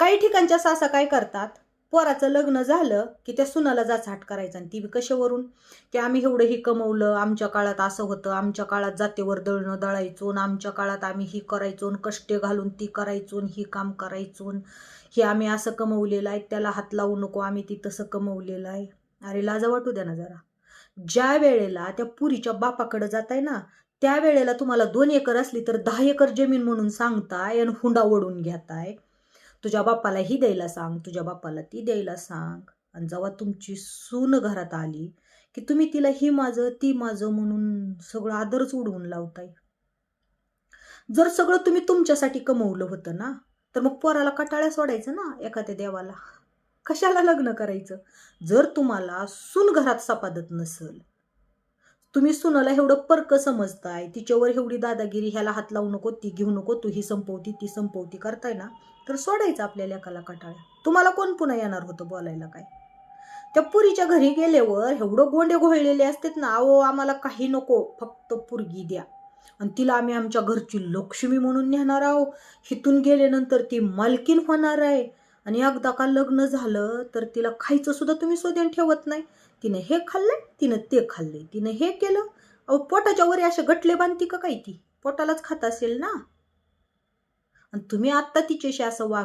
काही ठिकाणच्या सासा काय करतात? पोराचं लग्न झालं की त्या सुनाला जाचाट करायचा आणि ती बी कशावरून की आम्ही एवढं ही कमवलं आमच्या काळात असं होतं आमच्या काळात जातेवर दळणं दळायचो आणि आमच्या काळात आम्ही ही करायचो आणि कष्टे घालून ती करायचो आणि ही काम करायचो हे आम्ही असं कमवलेलं आहे त्याला हात लावू नको आम्ही ती तसं कमवलेलं आहे. अरे लाजा वाटू द्या ना जरा. ज्या वेळेला त्या पुरीच्या बापाकडे जाताय ना त्या वेळेला तुम्हाला दोन एकर असली तर दहा एकर जमीन म्हणून सांगताय आणि हुंडा ओढून घेताय. तुझ्या बापाला ही द्यायला सांग तुझ्या बापाला ती द्यायला सांग. आणि जेव्हा तुमची सून घरात आली की तुम्ही तिला ही माझं ती माझं म्हणून सगळं आदरच उडवून लावताय. जर सगळं तुम्ही तुमच्यासाठी कमवलं होतं ना तर मग पोराला कटाळ्या सोडायचं ना एखाद्या देवाला? कशाला लग्न करायचं? जर तुम्हाला सून घरात सपादत नसल तुम्ही सुनाला एवढं पर्क समजताय तिच्यावर एवढी दादागिरी ह्याला हात लावू नको ती घेऊ नको तू ही संपवती ती संपवती करताय ना तर सोडायचं आपल्याला कला कटाळ्या. तुम्हाला कोण पुन्हा येणार होतं बोलायला काय? त्या पुरीच्या घरी गेल्यावर एवढं गोंडे घोळलेले असतात ना अहो आम्हाला काही नको फक्त पुरगी द्या. आणि तिला आम्ही आमच्या घरची लक्ष्मी म्हणून नेणार आहो हिथून गेल्यानंतर ती मालकीन होणार आहे. आणि एकदा का लग्न झालं तर तिला खायचं सुद्धा तुम्ही सोद्यान ठेवत नाही. तिनं हे खाल्लंय तिनं ते खाल्लंय. तिनं हे केलं. अहो पोटाच्या वरी असे गटले बांधती का काय ती? पोटालाच खात असेल ना? आणि तुम्ही आत्ता तिच्याशी असं वाग